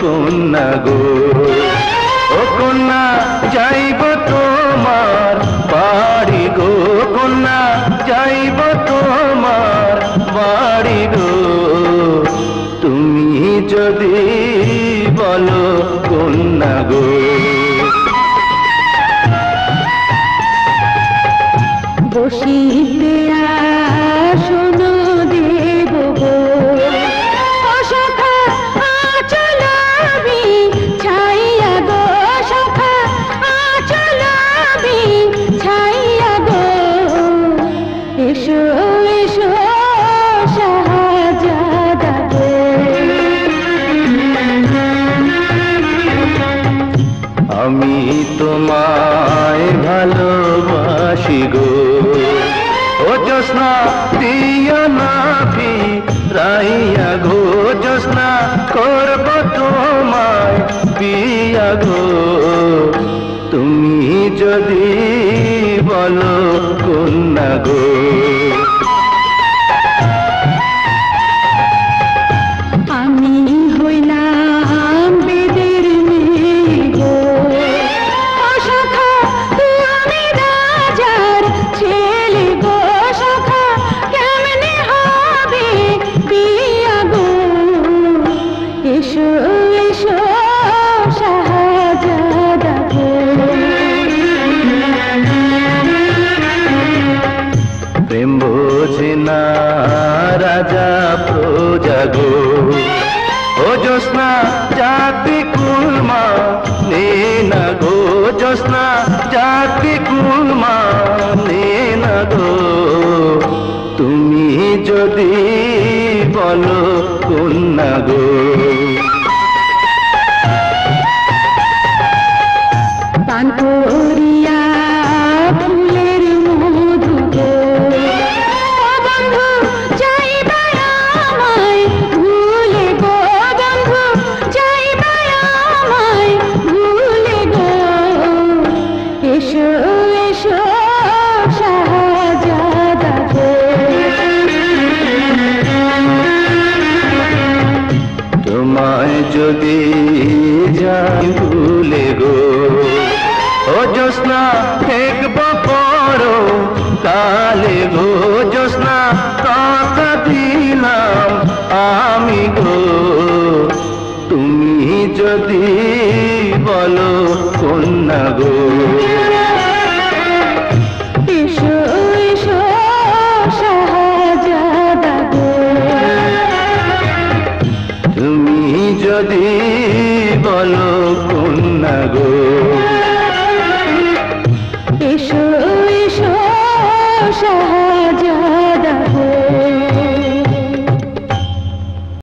কন্যা গো। ও কন্যা, যাইব তোমার বাড়ি গো। কন্যা, যাইব তোমার বাড়ি গো। তুমি যদি বলো কন্যা গো। বসিতে আমি তোমায় ভালোবাসি গো। ও জোসনা দিয়া না ফি রাইয়া গো জোসনা করব তোমায় বিয়া গো। তুমি যদি বলো কন্যা গো। জাতি কুলমা নে না গো? তুমি যদি বলো কন্যা গো। যাই ভুলে গো। ও জোসনা দেখব পরো কালে গো। জোসনা কথা দিলাম আমি গো। তুমি যদি বলো কন্যা গো। শাহজাদা গো। এসো এসো সাহা